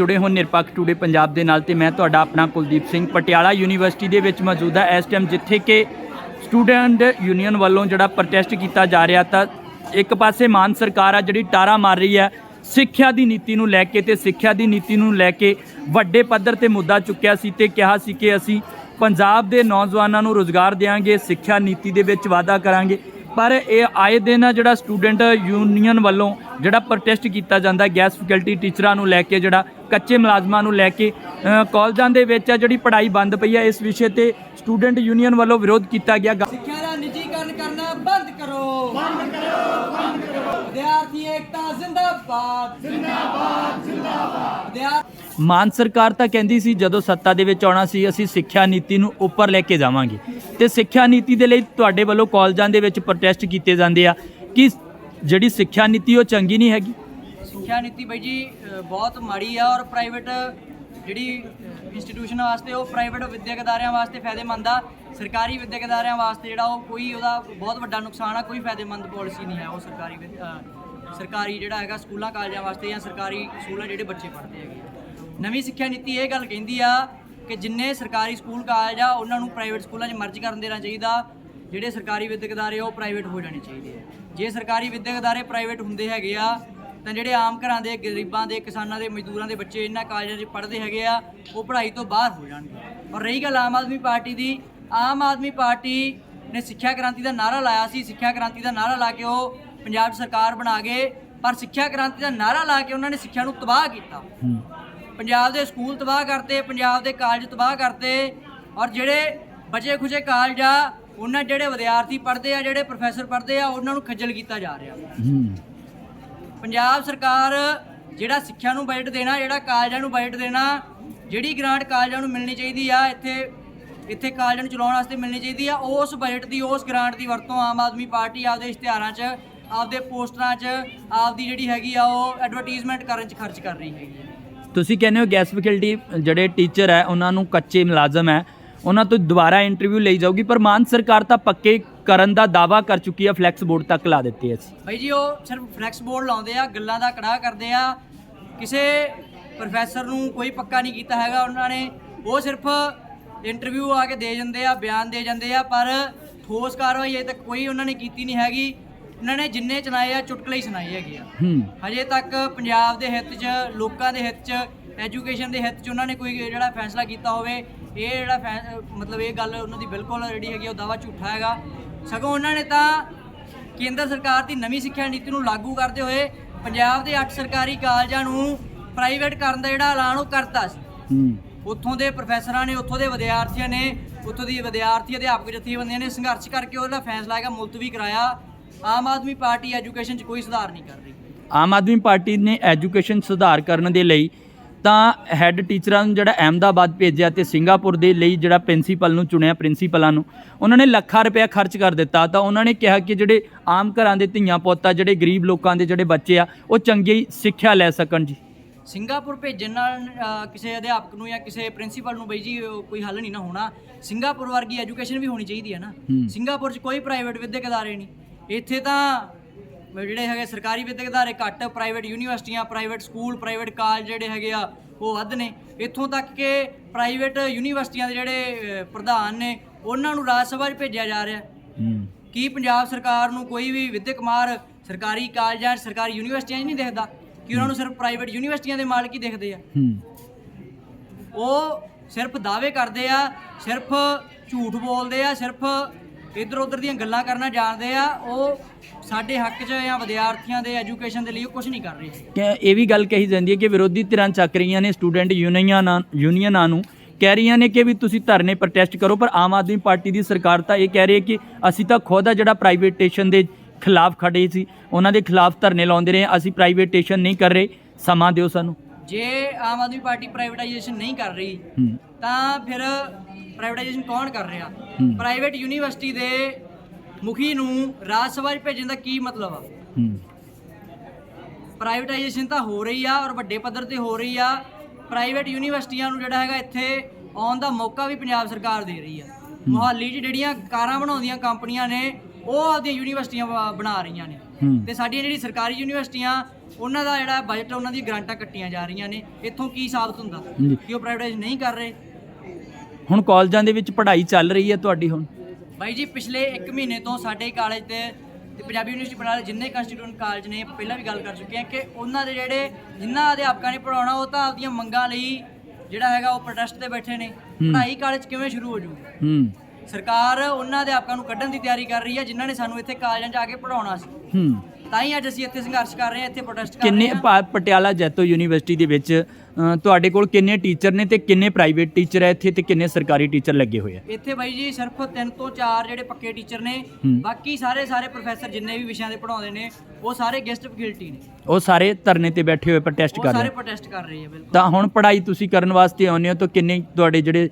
ਜੁੜੇ ਹੋ ਨਿਰਪੱਖ ਟੂਡੇ ਪੰਜਾਬ ਦੇ ਨਾਲ ਤੇ ਮੈਂ ਤੁਹਾਡਾ ਆਪਣਾ ਕੁਲਦੀਪ ਸਿੰਘ ਪਟਿਆਲਾ ਯੂਨੀਵਰਸਿਟੀ ਦੇ ਵਿੱਚ ਮੌਜੂਦ ਹਾਂ। ਇਸ ਟਾਈਮ ਜਿੱਥੇ ਕਿ ਸਟੂਡੈਂਟ ਯੂਨੀਅਨ ਵੱਲੋਂ ਜਿਹੜਾ ਪ੍ਰੋਟੈਸਟ ਕੀਤਾ ਜਾ ਰਿਹਾ ਤਾਂ ਇੱਕ ਪਾਸੇ ਮਾਨ ਸਰਕਾਰ ਆ ਜਿਹੜੀ ਟਾਰਾ ਮਾਰ ਰਹੀ ਹੈ, ਸਿੱਖਿਆ ਦੀ ਨੀਤੀ ਨੂੰ ਲੈ ਕੇ ਤੇ ਸਿੱਖਿਆ ਦੀ ਨੀਤੀ ਨੂੰ ਲੈ ਕੇ ਵੱਡੇ ਪੱਧਰ ਤੇ ਮੁੱਦਾ ਚੁੱਕਿਆ ਸੀ ਤੇ ਕਿਹਾ ਸੀ ਕਿ ਅਸੀਂ ਪੰਜਾਬ ਦੇ ਨੌਜਵਾਨਾਂ ਨੂੰ ਰੋਜ਼ਗਾਰ ਦੇਵਾਂਗੇ ਸਿੱਖਿਆ ਨੀਤੀ ਦੇ ਵਿੱਚ ਵਾਧਾ ਕਰਾਂਗੇ। ਪਰ ਇਹ ਆਏ ਦਿਨ ਜਿਹੜਾ ਸਟੂਡੈਂਟ ਯੂਨੀਅਨ ਵੱਲੋਂ ਜਿਹੜਾ ਪ੍ਰੋਟੈਸਟ ਕੀਤਾ ਜਾਂਦਾ ਗੈਸ ਫੈਕਲਟੀ ਟੀਚਰਾਂ ਨੂੰ ਲੈ ਕੇ ਜਿਹੜਾ ਕੱਚੇ ਮੁਲਾਜ਼ਮਾਂ ਨੂੰ ਲੈ ਕੇ ਕਾਲਜਾਂ ਦੇ ਵਿੱਚ ਆ ਜਿਹੜੀ ਪੜ੍ਹਾਈ ਬੰਦ ਪਈ ਹੈ ਇਸ ਵਿਸ਼ੇ ਤੇ ਸਟੂਡੈਂਟ ਯੂਨੀਅਨ ਵੱਲੋਂ ਵਿਰੋਧ ਕੀਤਾ ਗਿਆ। ਸਿੱਖਿਆ ਦਾ ਨਿੱਜੀਕਰਨ ਕਰਨਾ ਬੰਦ ਕਰੋ। ਬੰਦ ਕਰੋ ਬੰਦ ਕਰੋ। ਵਿਦਿਆਰਥੀ ਏਕਤਾ ਜ਼ਿੰਦਾਬਾਦ। ਜ਼ਿੰਦਾਬਾਦ ਜ਼ਿੰਦਾਬਾਦ। ਵਿਦਿਆਰਥੀ ਮਾਨ ਸਰਕਾਰ ਤਾਂ ਕਹਿੰਦੀ ਸੀ, ਜਦੋਂ ਸੱਤਾ ਦੇ ਵਿੱਚ ਆਉਣਾ ਸੀ, ਅਸੀਂ ਸਿੱਖਿਆ ਨੀਤੀ ਨੂੰ ਉੱਪਰ ਲੈ ਕੇ ਜਾਵਾਂਗੇ। ਤੇ ਸਿੱਖਿਆ ਨੀਤੀ ਦੇ ਲਈ ਤੁਹਾਡੇ ਵੱਲੋਂ ਕਾਲਜਾਂ ਦੇ ਵਿੱਚ ਪ੍ਰੋਟੈਸਟ ਕੀਤੇ ਜਾਂਦੇ ਆ। ਕਿ ਜਿਹੜੀ ਸਿੱਖਿਆ ਨੀਤੀ, ਉਹ ਚੰਗੀ ਨਹੀਂ ਹੈਗੀ? ਸਿੱਖਿਆ ਨੀਤੀ ਬਾਈ ਜੀ ਬਹੁਤ ਮਾੜੀ ਆ ਔਰ ਪ੍ਰਾਈਵੇਟ ਜਿਹੜੀ ਇੰਸਟੀਟਿਊਸ਼ਨ ਵਾਸਤੇ ਉਹ ਪ੍ਰਾਈਵੇਟ ਵਿਦਿਅਕ ਅਦਾਰਿਆਂ ਵਾਸਤੇ ਫਾਇਦੇਮੰਦ ਆ। ਸਰਕਾਰੀ ਵਿਦਿਅਕ ਅਦਾਰਿਆਂ ਵਾਸਤੇ ਜਿਹੜਾ ਉਹ ਕੋਈ ਉਹਦਾ ਬਹੁਤ ਵੱਡਾ ਨੁਕਸਾਨ ਆ, ਕੋਈ ਫਾਇਦੇਮੰਦ ਪਾਲਿਸੀ ਨਹੀਂ ਹੈ ਉਹ ਸਰਕਾਰੀ ਸਰਕਾਰੀ ਜਿਹੜਾ ਹੈਗਾ, ਸਕੂਲਾਂ, ਕਾਲਜਾਂ ਵਾਸਤੇ ਜਾਂ ਸਰਕਾਰੀ ਸਕੂਲਾਂ ਜਿਹੜੇ ਬੱਚੇ ਪੜ੍ਹਦੇ ਹੈਗੇ ਨਵੀਂ ਸਿੱਖਿਆ ਨੀਤੀ ਇਹ ਗੱਲ ਕਹਿੰਦੀ ਆ ਕਿ ਜਿੰਨੇ ਸਰਕਾਰੀ ਸਕੂਲ ਕਾਲਜ ਆ ਉਹਨਾਂ ਨੂੰ ਪ੍ਰਾਈਵੇਟ ਸਕੂਲਾਂ 'ਚ ਮਰਜ ਕਰਨ ਦੇਣਾ ਚਾਹੀਦਾ। ਜਿਹੜੇ ਸਰਕਾਰੀ ਵਿਦਿਅਕ ਅਦਾਰੇ ਆ, ਉਹ ਪ੍ਰਾਈਵੇਟ ਹੋ ਜਾਣੇ ਚਾਹੀਦੇ ਆ। ਜੇ ਸਰਕਾਰੀ ਵਿਦਿਅਕ ਅਦਾਰੇ ਪ੍ਰਾਈਵੇਟ ਹੁੰਦੇ ਹੈਗੇ ਆ ਤਾਂ ਜਿਹੜੇ ਆਮ ਘਰਾਂ ਦੇ ਗਰੀਬਾਂ ਦੇ ਕਿਸਾਨਾਂ ਦੇ ਮਜ਼ਦੂਰਾਂ ਦੇ ਬੱਚੇ ਇਹਨਾਂ ਕਾਲਜਾਂ 'ਚ ਪੜ੍ਹਦੇ ਹੈਗੇ ਆ ਉਹ ਪੜ੍ਹਾਈ ਤੋਂ ਬਾਹਰ ਹੋ ਜਾਣਗੇ। ਔਰ ਰਹੀ ਗੱਲ ਆਮ ਆਦਮੀ ਪਾਰਟੀ ਦੀ ਆਮ ਆਦਮੀ ਪਾਰਟੀ ਨੇ ਸਿੱਖਿਆ ਕ੍ਰਾਂਤੀ ਦਾ ਨਾਰਾ ਲਾਇਆ ਸੀ। ਸਿੱਖਿਆ ਕ੍ਰਾਂਤੀ ਦਾ ਨਾਰਾ ਲਾ ਕੇ ਉਹ ਪੰਜਾਬ ਸਰਕਾਰ ਬਣਾ ਗਏ ਪਰ ਸਿੱਖਿਆ ਕ੍ਰਾਂਤੀ ਦਾ ਨਾਰਾ ਲਾ ਕੇ ਉਹਨਾਂ ਨੇ ਸਿੱਖਿਆ ਨੂੰ ਤਬਾਹ ਕੀਤਾ। ਪੰਜਾਬ ਦੇ ਸਕੂਲ ਤਬਾਹ ਕਰਤੇ ਪੰਜਾਬ ਦੇ ਕਾਲਜ ਤਬਾਹ ਕਰਤੇ ਔਰ ਜਿਹੜੇ ਬਚੇ ਖੁਚੇ ਕਾਲਜ ਆ ਉਹਨਾਂ ਜਿਹੜੇ ਵਿਦਿਆਰਥੀ ਪੜ੍ਹਦੇ ਆ ਜਿਹੜੇ ਪ੍ਰੋਫੈਸਰ ਪੜ੍ਹਦੇ ਆ ਉਹਨਾਂ ਨੂੰ ਖੱਜਲ ਕੀਤਾ ਜਾ ਰਿਹਾ। ਪੰਜਾਬ ਸਰਕਾਰ ਜਿਹੜਾ ਸਿੱਖਿਆ ਨੂੰ ਬਜਟ ਦੇਣਾ ਜਿਹੜਾ ਕਾਲਜਾਂ ਨੂੰ ਬਜਟ ਦੇਣਾ ਜਿਹੜੀ ਗ੍ਰਾਂਟ ਕਾਲਜਾਂ ਨੂੰ ਮਿਲਣੀ ਚਾਹੀਦੀ ਆ ਇੱਥੇ ਇੱਥੇ ਕਾਲਜਾਂ ਨੂੰ ਚਲਾਉਣ ਵਾਸਤੇ ਮਿਲਣੀ ਚਾਹੀਦੀ ਆ ਉਸ ਬਜਟ ਦੀ ਉਸ ਗ੍ਰਾਂਟ ਦੀ ਵਰਤੋਂ ਆਮ ਆਦਮੀ ਪਾਰਟੀ ਆਪਦੇ ਇਸ਼ਤਿਹਾਰਾਂ 'ਚ ਆਪਦੇ ਪੋਸਟਰਾਂ 'ਚ ਆਪਦੀ ਜਿਹੜੀ ਹੈਗੀ ਆ ਉਹ ਐਡਵਰਟਾਈਜ਼ਮੈਂਟ ਕਰਨ 'ਚ ਖਰਚ ਕਰ ਰਹੀ ਹੈਗੀ ਆ। ਤੁਸੀਂ ਕਹਿੰਦੇ ਹੋ ਗੈਸ ਫੈਕਲਟੀ ਜਿਹੜੇ ਟੀਚਰ ਹੈ, ਉਹਨਾਂ ਨੂੰ ਕੱਚੇ ਮੁਲਾਜ਼ਮ ਹੈ, ਉਹਨਾਂ ਤੋਂ ਦੁਬਾਰਾ ਇੰਟਰਵਿਊ ਲਈ ਜਾਊਗੀ, ਪਰ ਮਾਨ ਸਰਕਾਰ ਤਾਂ ਪੱਕੇ ਕਰਨ ਦਾ ਦਾਵਾ ਕਰ ਚੁੱਕੀ ਹੈ ਫਲੈਕਸ ਬੋਰਡ ਤੱਕ ਲਾ ਦਿੱਤੇ ਅਸੀਂ। ਭਾਈ ਜੀ, ਉਹ ਸਿਰਫ ਫਲੈਕਸ ਬੋਰਡ ਲਾਉਂਦੇ ਆ, ਗੱਲਾਂ ਦਾ ਕੜਾਹ ਕਰਦੇ ਆ। ਕਿਸੇ ਪ੍ਰੋਫੈਸਰ ਨੂੰ ਕੋਈ ਪੱਕਾ ਨਹੀਂ ਕੀਤਾ ਹੈਗਾ, ਉਹਨਾਂ ਨੇ। ਉਹ ਸਿਰਫ ਇੰਟਰਵਿਊ ਆ ਕੇ ਦੇ ਜਾਂਦੇ ਆ, ਬਿਆਨ ਦੇ ਜਾਂਦੇ ਆ, ਪਰ ਠੋਸ ਕਾਰਵਾਈ ਅਜੇ ਤੱਕ ਕੋਈ ਉਹਨਾਂ ਨੇ ਕੀਤੀ ਨਹੀਂ ਹੈਗੀ। ਉਹਨਾਂ ਨੇ ਜਿੰਨੇ ਚਲਾਏ ਆ ਚੁਟਕਲੇ ਹੀ ਸੁਣਾਏ ਹੈਗੇ ਆ। ਹੂੰ। ਹਜੇ ਤੱਕ ਪੰਜਾਬ ਦੇ ਹਿੱਤ 'ਚ ਲੋਕਾਂ ਦੇ ਹਿੱਤ 'ਚ ਐਜੂਕੇਸ਼ਨ ਦੇ ਹਿੱਤ 'ਚ ਉਹਨਾਂ ਨੇ ਕੋਈ ਜਿਹੜਾ ਫੈਸਲਾ ਕੀਤਾ ਹੋਵੇ ਇਹ ਜਿਹੜਾ ਫੈ- ਮਤਲਬ ਇਹ ਗੱਲ ਉਹਨਾਂ ਦੀ ਬਿਲਕੁਲ ਜਿਹੜੀ ਹੈਗੀ ਆ, ਉਹ ਦਾਵਾ ਝੂਠਾ ਹੈਗਾ। ਸਗੋਂ ਉਹਨਾਂ ਨੇ ਤਾਂ ਕੇਂਦਰ ਸਰਕਾਰ ਦੀ ਨਵੀਂ ਸਿੱਖਿਆ ਨੀਤੀ ਨੂੰ ਲਾਗੂ ਕਰਦੇ ਹੋਏ ਪੰਜਾਬ ਦੇ 8 ਸਰਕਾਰੀ ਕਾਲਜਾਂ ਨੂੰ ਪ੍ਰਾਈਵੇਟ ਕਰਨ ਦਾ ਜਿਹੜਾ ਐਲਾਨ ਉਹ ਕਰਤਾ ਸੀ। ਹੂੰ। ਉੱਥੋਂ ਦੇ ਪ੍ਰੋਫੈਸਰਾਂ ਨੇ ਉੱਥੋਂ ਦੇ ਵਿਦਿਆਰਥੀਆਂ ਨੇ ਉੱਥੋਂ ਦੀ ਵਿਦਿਆਰਥੀ ਅਧਿਆਪਕ ਜਥੇਬੰਦੀਆਂ ਨੇ ਸੰਘਰਸ਼ ਕਰਕੇ ਉਹਦਾ ਫੈਸਲਾ ਹੈਗਾ ਮੁਲਤਵੀ ਕਰਾਇਆ। ਆਮ ਆਦਮੀ ਪਾਰਟੀ ਐਜੂਕੇਸ਼ਨ 'ਚ ਕੋਈ ਸੁਧਾਰ ਨਹੀਂ ਕਰ ਰਹੀ। ਆਮ ਆਦਮੀ ਪਾਰਟੀ ਨੇ ਐਜੂਕੇਸ਼ਨ ਸੁਧਾਰ ਕਰਨ ਦੇ ਲਈ ਤਾਂ ਹੈੱਡ ਟੀਚਰਾਂ ਨੂੰ ਜਿਹੜਾ ਅਹਿਮਦਾਬਾਦ ਭੇਜਿਆ ਤੇ ਸਿੰਗਾਪੁਰ ਦੇ ਲਈ ਜਿਹੜਾ ਪ੍ਰਿੰਸੀਪਲ ਨੂੰ ਚੁਣਿਆ ਪ੍ਰਿੰਸੀਪਲਾਂ ਨੂੰ ਉਹਨਾਂ ਨੇ ਲੱਖਾਂ ਰੁਪਏ ਖਰਚ ਕਰ ਦਿੱਤਾ। ਤਾਂ ਉਹਨਾਂ ਨੇ ਕਿਹਾ ਕਿ ਜਿਹੜੇ ਆਮ ਘਰਾਂ ਦੇ ਧੀਆਂ ਪੁੱਤ ਆ ਜਿਹੜੇ ਗਰੀਬ ਲੋਕਾਂ ਦੇ ਜਿਹੜੇ ਬੱਚੇ ਆ ਉਹ ਚੰਗੀ ਸਿੱਖਿਆ ਲੈ ਸਕਣ ਜੀ। ਸਿੰਗਾਪੁਰ ਭੇਜਣ ਨਾਲ ਅ, ਕਿਸੇ ਅਧਿਆਪਕ ਨੂੰ ਜਾਂ ਕਿਸੇ ਪ੍ਰਿੰਸੀਪਲ ਨੂੰ ਬਈ ਜੀ ਉਹ ਕੋਈ ਹੱਲ ਨਹੀਂ ਨਾ ਹੋਣਾ। ਸਿੰਗਾਪੁਰ ਵਰਗੀ ਐਜੂਕੇਸ਼ਨ ਵੀ ਹੋਣੀ ਚਾਹੀਦੀ ਹੈ ਨਾ। ਹੂੰ। ਸਿੰਗਾਪੁਰ 'ਚ ਕੋਈ ਪ੍ਰਾਈਵੇਟ ਵਿਦਿਅਕ ਅਦਾਰੇ ਨਹੀਂ। ਇੱਥੇ ਤਾਂ ਜਿਹੜੇ ਹੈਗੇ ਸਰਕਾਰੀ ਵਿਦਿਅਕ ਅਦਾਰੇ ਘੱਟ ਪ੍ਰਾਈਵੇਟ ਯੂਨੀਵਰਸਿਟੀਆਂ ਪ੍ਰਾਈਵੇਟ ਸਕੂਲ ਪ੍ਰਾਈਵੇਟ ਕਾਲਜ ਜਿਹੜੇ ਹੈਗੇ ਆ ਉਹ ਵੱਧ ਨੇ। ਇੱਥੋਂ ਤੱਕ ਕਿ ਪ੍ਰਾਈਵੇਟ ਯੂਨੀਵਰਸਿਟੀਆਂ ਦੇ ਜਿਹੜੇ ਪ੍ਰਧਾਨ ਨੇ ਉਹਨਾਂ ਨੂੰ ਰਾਜ ਸਭਾ 'ਚ ਭੇਜਿਆ ਜਾ ਰਿਹਾ। ਕੀ ਪੰਜਾਬ ਸਰਕਾਰ ਨੂੰ ਕੋਈ ਵੀ ਵਿਦਿਅਕ ਮਾਰ ਸਰਕਾਰੀ ਕਾਲਜਾਂ ਸਰਕਾਰੀ ਯੂਨੀਵਰਸਿਟੀਆਂ 'ਚ ਨਹੀਂ ਦਿਖਦਾ? ਕਿ ਉਹਨਾਂ ਨੂੰ ਸਿਰਫ ਪ੍ਰਾਈਵੇਟ ਯੂਨੀਵਰਸਿਟੀਆਂ ਦੇ ਮਾਲਕ ਹੀ ਦਿਖਦੇ ਆ? ਉਹ ਸਿਰਫ ਦਾਅਵੇ ਕਰਦੇ ਆ ਸਿਰਫ ਝੂਠ ਬੋਲਦੇ ਆ ਸਿਰਫ ਇੱਧਰ ਉੱਧਰ ਦੀਆਂ ਗੱਲਾਂ ਕਰਨਾ ਜਾਣਦੇ ਆ ਉਹ ਸਾਡੇ ਹੱਕ 'ਚ ਜਾਂ ਵਿਦਿਆਰਥੀਆਂ ਦੇ ਐਜੂਕੇਸ਼ਨ ਦੇ ਲਈ ਉਹ ਕੁਝ ਨਹੀਂ ਕਰ ਰਹੇ। ਕਿ ਇਹ ਵੀ ਗੱਲ ਕਹੀ ਜਾਂਦੀ ਹੈ ਕਿ ਵਿਰੋਧੀ ਧਿਰਾਂ ਚੱਕ ਰਹੀਆਂ ਨੇ ਸਟੂਡੈਂਟ ਯੂਨੀਅਨਾਂ ਯੂਨੀਅਨਾਂ ਨੂੰ। ਕਹਿ ਰਹੀਆਂ ਨੇ ਕਿ ਵੀ ਤੁਸੀਂ ਧਰਨੇ ਪ੍ਰੋਟੈਸਟ ਕਰੋ ਪਰ ਆਮ ਆਦਮੀ ਪਾਰਟੀ ਦੀ ਸਰਕਾਰ ਤਾਂ ਇਹ ਕਹਿ ਰਹੀ ਹੈ ਕਿ ਅਸੀਂ ਤਾਂ ਖੁਦ ਆ ਜਿਹੜਾ ਪ੍ਰਾਈਵੇਟੇਸ਼ਨ ਦੇ ਖਿਲਾਫ ਖੜੇ ਸੀ ਉਹਨਾਂ ਦੇ ਖਿਲਾਫ ਧਰਨੇ ਲਾਉਂਦੇ ਰਹੇ ਅਸੀਂ ਪ੍ਰਾਈਵੇਟੇਸ਼ਨ ਨਹੀਂ ਕਰ ਰਹੇ। ਸਮਾਂ ਦਿਓ ਸਾਨੂੰ। ਜੇ ਆਮ ਆਦਮੀ ਪਾਰਟੀ ਪ੍ਰਾਈਵੇਟਾਈਜੇਸ਼ਨ ਨਹੀਂ ਕਰ ਰਹੀ ਹੂੰ। ਤਾਂ ਫਿਰ ਪ੍ਰਾਈਵੇਟਾਈਜੇਸ਼ਨ ਕੌਣ ਕਰ ਰਿਹਾ। ਪ੍ਰਾਈਵੇਟ ਯੂਨੀਵਰਸਿਟੀ ਦੇ ਮੁਖੀ ਨੂੰ ਰਾਜ ਸਭਾ 'ਚ ਭੇਜਣ ਦਾ ਕੀ ਮਤਲਬ ਆ? ਪ੍ਰਾਈਵੇਟਾਈਜੇਸ਼ਨ ਤਾਂ ਹੋ ਰਹੀ ਆ ਔਰ ਵੱਡੇ ਪੱਧਰ ਤੇ ਹੋ ਰਹੀ ਆ। ਪ੍ਰਾਈਵੇਟ ਯੂਨੀਵਰਸਿਟੀਆਂ ਨੂੰ ਜਿਹੜਾ ਹੈਗਾ ਇੱਥੇ ਆਉਣ ਦਾ ਮੌਕਾ ਵੀ ਪੰਜਾਬ ਸਰਕਾਰ ਦੇ ਰਹੀ ਆ। ਮੁਹਾਲੀ 'ਚ ਜਿਹੜੀਆਂ ਕਾਰਾਂ ਬਣਾਉਂਦੀਆਂ ਕੰਪਨੀਆਂ ਨੇ ਉਹ ਆਪਦੀਆਂ ਯੂਨੀਵਰਸਿਟੀਆਂ ਬਣਾ ਰਹੀਆਂ ਨੇ। ਤੇ ਸਾਡੀਆਂ ਜਿਹੜੀ ਸਰਕਾਰੀ ਯੂਨੀਵਰਸਿਟੀਆਂ ਉਹਨਾਂ ਦਾ ਜਿਹੜਾ ਬਜਟ ਉਹਨਾਂ ਦੀ ਗ੍ਰਾਂਟਾਂ ਕੱਟੀਆਂ ਜਾ ਰਹੀਆਂ ਨੇ। ਇੱਥੋਂ ਕੀ ਸਾਬਤ ਹੁੰਦਾ। ਕਿ ਉਹ ਪ੍ਰਾਈਵੇਟਾਈਜ਼ ਨਹੀਂ ਕਰ ਰਹੇ? ਹੁਣ ਕਾਲਜਾਂ ਦੇ ਵਿੱਚ ਪੜ੍ਹਾਈ ਚੱਲ ਰਹੀ ਹੈ ਤੁਹਾਡੀ ਹੁਣ? ਬਾਈ ਜੀ ਪਿਛਲੇ 1 ਮਹੀਨੇ ਤੋਂ ਸਾਡੇ ਕਾਲਜ ਤੇ ਤੇ ਪੰਜਾਬੀ ਯੂਨੀਵਰਸਿਟੀ ਬਰਨਾਲਾ ਜਿੰਨੇ ਕੰਸਟੀਟਿਊਟ ਕਾਲਜ ਨੇ ਪਹਿਲਾਂ ਵੀ ਗੱਲ ਕਰ ਚੁੱਕੇ ਹਾਂ ਕਿ ਉਹਨਾਂ ਦੇ ਜਿਹੜੇ ਜਿਨ੍ਹਾਂ ਅਧਿਆਪਕਾਂ ਨੇ ਪੜਾਉਣਾ ਉਹ ਤਾਂ ਆਪਦੀਆਂ ਮੰਗਾਂ ਲਈ ਜਿਹੜਾ ਹੈਗਾ ਉਹ ਪ੍ਰੋਟੈਸਟ ਤੇ ਬੈਠੇ ਨੇ। ਪੜ੍ਹਾਈ ਕਾਲਜ ਕਿਵੇਂ ਸ਼ੁਰੂ ਹੋ ਜੂਗੀ ਹੂੰ। ਸਰਕਾਰ ਉਹਨਾਂ ਅਧਿਆਪਕਾਂ ਨੂੰ ਕੱਢਣ ਦੀ ਤਿਆਰੀ ਕਰ ਰਹੀ ਹੈ ਜਿਨ੍ਹਾਂ ਨੇ ਸਾਨੂੰ ਇੱਥੇ ਕਾਲਜਾਂ 'ਚ ਆ ਕੇ ਪੜਾਉਣਾ ਸੀ। ਹੂੰ। ਤਾਂ ਹੀ ਅੱਜ ਅਸੀਂ ਇੱਥੇ ਸੰਘਰਸ਼ ਕਰ ਰਹੇ ਹਾਂ ਇੱਥੇ ਪ੍ਰੋਟੈਸਟ ਕਰ ਕਿੰਨੇ ਰਹੇ ਹਾਂ ਪ- ਪਟਿਆਲਾ ਜੈਤੋ ਯੂਨੀਵਰਸਿਟੀ ਦੇ ਵਿੱਚ ਅ, ਤੁਹਾਡੇ ਕੋਲ ਕਿੰਨੇ ਟੀਚਰ ਨੇ ਤੇ ਕਿੰਨੇ ਪ੍ਰਾਈਵੇਟ ਟੀਚਰ ਹੈ ਇੱਥੇ ਤੇ ਕਿੰਨੇ ਸਰਕਾਰੀ ਟੀਚਰ ਲੱਗੇ ਹੋਏ ਆ ਇੱਥੇ ਬਾਈ ਜੀ ਸਿਰਫ 3 ਤੋਂ 4 ਜਿਹੜੇ ਪੱਕੇ ਟੀਚਰ ਨੇ ਹੂੰ। ਬਾਕੀ ਸਾਰੇ ਸਾਰੇ ਪ੍ਰੋਫੈਸਰ ਜਿੰਨੇ ਵੀ ਵਿਸ਼ਿਆਂ ਦੇ ਪੜਾਉਂਦੇ ਨੇ ਉਹ ਸਾਰੇ ਗੈਸਟ ਫੈਕਲਟੀ ਨੇ ਉਹ ਸਾਰੇ ਧਰਨੇ ਤੇ ਬੈਠੇ ਹੋਏ ਪ੍ਰੋਟੈਸਟ ਉਹ ਕਰ ਰਹੇ ਸਾਰੇ ਆ। ਪ੍ਰੋਟੈਸਟ ਕਰ ਰਹੇ ਆ ਬਿਲਕੁਲ ਤਾਂ ਹੁਣ ਪੜ੍ਹਾਈ ਤੁਸੀਂ ਕਰਨ ਵਾਸਤੇ ਆਉਂਦੇ ਹੋ ਤਾਂ ਕਿੰਨੇ ਤੁਹਾਡੇ ਜਿਹੜੇ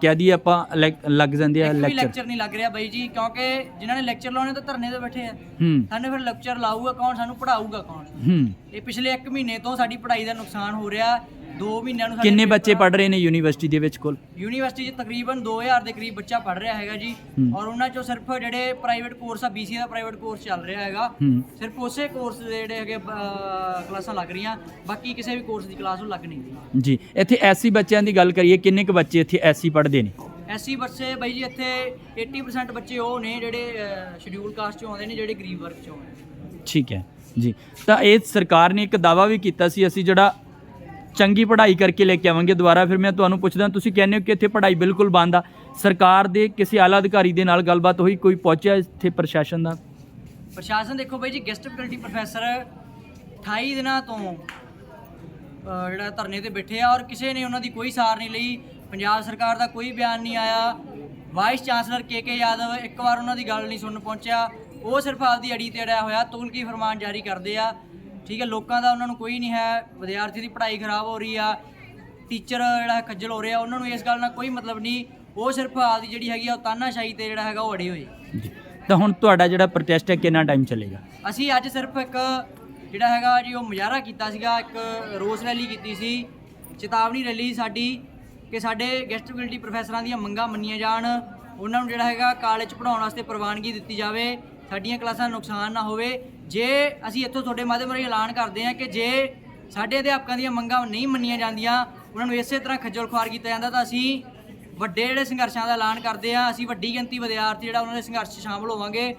ਕਹਿ ਦਈਏ ਆਪਾਂ ਲੈਕ- ਲੱਗ ਜਾਂਦੇ ਆ ਇੱਕ ਵੀ ਲੈਕਚਰ ਲੈਕਚਰ ਨਹੀਂ ਲੱਗ ਰਿਹਾ ਬਾਈ ਜੀ ਕਿਉਂਕਿ ਜਿਨ੍ਹਾਂ ਨੇ ਲੈਕਚਰ ਲਾਉਣੇ ਤਾਂ ਧਰਨੇ ਤੇ ਬੈਠੇ ਆ। ਹੂੰ। ਸਾਨੂੰ ਫਿਰ ਲੈਕਚਰ ਲਾਊਗਾ ਕੌਣ ਸਾਨੂੰ ਪੜਾਊਗਾ ਕੌਣ? ਹੂੰ। ਇਹ ਪਿਛਲੇ 1 ਮਹੀਨੇ ਤੋਂ ਸਾਡੀ ਪੜ੍ਹਾਈ ਦਾ ਨੁਕਸਾਨ ਹੋ ਰਿਹਾ। 2 ਮਹੀਨਿਆਂ ਨੂੰ ਸਾਡੇ ਕਿੰਨੇ ਪੇਪਰ- ਬੱਚੇ ਪੜ੍ਹ ਰਹੇ ਨੇ ਯੂਨੀਵਰਸਿਟੀ ਦੇ ਵਿੱਚ ਕੋਲ? ਯੂਨੀਵਰਸਿਟੀ 'ਚ ਤਕਰੀਬਨ 2000 ਦੇ ਕਰੀਬ ਬੱਚਾ ਪੜ੍ਹ ਰਿਹਾ ਹੈਗਾ ਜੀ। ਹੂੰ। ਔਰ ਉਹਨਾਂ 'ਚੋਂ ਸਿਰਫ ਜਿਹੜੇ ਪ੍ਰਾਈਵੇਟ ਕੋਰਸ ਆ BCA ਦਾ ਪ੍ਰਾਈਵੇਟ ਕੋਰਸ ਚੱਲ ਰਿਹਾ ਹੈਗਾ। ਹੂੰ। ਸਿਰਫ ਉਸੇ ਕੋਰਸ ਦੇ ਜਿਹੜੇ ਹੈਗੇ ਅਹ, ਕਲਾਸਾਂ ਲੱਗ ਰਹੀਆਂ। ਬਾਕੀ ਕਿਸੇ ਵੀ ਕੋਰਸ ਦੀ ਕਲਾਸ ਉਹ ਲੱਗ ਨਹੀਂ ਰਹੀ। ਜੀ ਇੱਥੇ ਐਸਸੀ ਬੱਚਿਆਂ ਦੀ ਗੱਲ ਕਰੀਏ ਕਿੰਨੇ ਕੁ ਬੱਚੇ ਇੱਥੇ ਐਸਸੀ ਪੜ੍ਹਦੇ ਨੇ? ਐਸੀ ਬੱਚੇ ਬਾਈ ਜੀ ਇੱਥੇ 80% ਬੱਚੇ ਉਹ ਨੇ ਜਿਹੜੇ ਸ਼ਡਿਊਲ ਕਾਸਟ ਚੋਂ ਆਉਂਦੇ ਨੇ ਜਿਹੜੇ ਗਰੀਬ ਵਰਗ ਚੋਂ ਆਉਂਦੇ ਨੇ। ਠੀਕ ਹੈ। ਜੀ ਤਾਂ ਇਹ ਸਰਕਾਰ ਨੇ ਇੱਕ ਦਾਵਾ ਵੀ ਕੀਤਾ ਸੀ ਅਸੀਂ ਜਿਹੜਾ ਚੰਗੀ ਪੜ੍ਹਾਈ ਕਰਕੇ ਲੈ ਕੇ ਆਵਾਂਗੇ ਦੁਬਾਰਾ। ਫਿਰ ਮੈਂ ਤੁਹਾਨੂੰ ਪੁੱਛਦਾ, ਤੁਸੀਂ ਕਹਿੰਦੇ ਹੋ ਕਿ ਇੱਥੇ ਪੜ੍ਹਾਈ ਬਿਲਕੁਲ ਬੰਦ ਆ। ਸਰਕਾਰ ਦੇ ਕਿਸੇ ਆਲਾ ਅਧਿਕਾਰੀ ਦੇ ਨਾਲ ਗੱਲਬਾਤ ਹੋਈ, ਕੋਈ ਪਹੁੰਚਿਆ ਇੱਥੇ ਪ੍ਰਸ਼ਾਸਨ ਦਾ? ਪ੍ਰਸ਼ਾਸਨ ਦੇਖੋ ਬਾਈ ਜੀ ਗੈਸਟ ਫੈਕਲਟੀ ਪ੍ਰੋਫੈਸਰ 28 ਦਿਨਾਂ ਤੋਂ ਜਿਹੜਾ ਧਰਨੇ ਤੇ ਬੈਠੇ ਆ ਔਰ ਕਿਸੇ ਨੇ ਉਹਨਾਂ ਦੀ ਕੋਈ ਸਾਰ ਨਹੀਂ ਲਈ। ਪੰਜਾਬ ਸਰਕਾਰ ਦਾ ਕੋਈ ਬਿਆਨ ਨਹੀਂ ਆਇਆ। Vice chancellor K K Yadav ਇੱਕ ਵਾਰ ਉਹਨਾਂ ਦੀ ਗੱਲ ਨਹੀਂ ਸੁਣਨ ਪਹੁੰਚਿਆ। ਉਹ ਸਿਰਫ ਆਪਦੀ ਅੜੀ ਤੇ ਅੜਿਆ ਹੋਇਆ ਤੁਗਲਕੀ ਫਰਮਾਨ ਜਾਰੀ ਕਰਦੇ ਆ। ਠੀਕ ਹੈ ਲੋਕਾਂ ਦਾ ਉਹਨਾਂ ਨੂੰ ਕੋਈ ਨਹੀਂ ਹੈ ਵਿਦਿਆਰਥੀ ਦੀ ਪੜ੍ਹਾਈ ਖਰਾਬ ਹੋ ਰਹੀ ਆ ਟੀਚਰ ਜਿਹੜਾ ਹੈ ਖੱਜਲ ਹੋ ਰਿਹਾ ਉਹਨਾਂ ਨੂੰ ਇਸ ਗੱਲ ਨਾਲ ਕੋਈ ਮਤਲਬ ਨਹੀਂ ਉਹ ਸਿਰਫ ਆਪਦੀ ਜਿਹੜੀ ਹੈਗੀ ਆ ਉਹ ਤਾਨਾਸ਼ਾਹੀ ਤੇ ਜਿਹੜਾ ਹੈਗਾ ਉਹ ਅੜੇ ਹੋਏ ਤਾਂ ਹੁਣ ਤੁਹਾਡਾ ਜਿਹੜਾ ਪ੍ਰੋਟੈਸਟ ਹੈ ਕਿੰਨਾ ਟਾਈਮ ਚੱਲੇਗਾ? ਅਸੀਂ ਅੱਜ ਸਿਰਫ ਇੱਕ ਜਿਹੜਾ ਹੈਗਾ ਜੀ ਉਹ ਮੁਜ਼ਾਹਰਾ ਕੀਤਾ ਸੀਗਾ ਇੱਕ ਰੋਸ ਰੈਲੀ ਕੀਤੀ ਸੀ ਚੇਤਾਵਨੀ ਰੈਲੀ ਸਾਡੀ ਕਿ ਸਾਡੇ ਗੈਸਟ ਫੈਕਲਟੀ ਪ੍ਰੋਫੈਸਰਾਂ ਦੀਆਂ ਮੰਗਾਂ ਮੰਨੀਆਂ ਜਾਣ ਉਹਨਾਂ ਨੂੰ ਜਿਹੜਾ ਹੈਗਾ ਕਾਲਜ 'ਚ ਪੜਾਉਣ ਵਾਸਤੇ ਪ੍ਰਵਾਨਗੀ ਦਿੱਤੀ ਜਾਵੇ ਸਾਡੀਆਂ ਕਲਾਸਾਂ ਦਾ ਨੁਕਸਾਨ ਨਾ ਹੋਵੇ। ਜੇ ਅਸੀਂ ਇੱਥੋਂ ਤੁਹਾਡੇ ਮਾਧਿਅਮ ਰਾਹੀਂ ਐਲਾਨ ਕਰਦੇ ਹਾਂ ਕਿ ਜੇ ਸਾਡੇ ਅਧਿਆਪਕਾਂ ਦੀਆਂ ਮੰਗਾਂ ਨਹੀਂ ਮੰਨੀਆਂ ਜਾਂਦੀਆਂ, ਉਹਨਾਂ ਨੂੰ ਇਸੇ ਤਰ੍ਹਾਂ ਖੱਜਲ ਖੁਆਰ ਕੀਤਾ ਜਾਂਦਾ, ਤਾਂ ਅਸੀਂ ਵੱਡੇ ਜਿਹੜੇ ਸੰਘਰਸ਼ਾਂ ਦਾ ਐਲਾਨ ਕਰਦੇ ਆ ਅਸੀਂ ਵੱਡੀ ਗਿਣਤੀ ਵਿਦਿਆਰਥੀ ਜਿਹੜਾ ਉਹਨਾਂ ਦੇ ਸੰਘਰਸ਼ 'ਚ ਸ਼ਾਮਲ ਹੋਵਾਂਗੇ।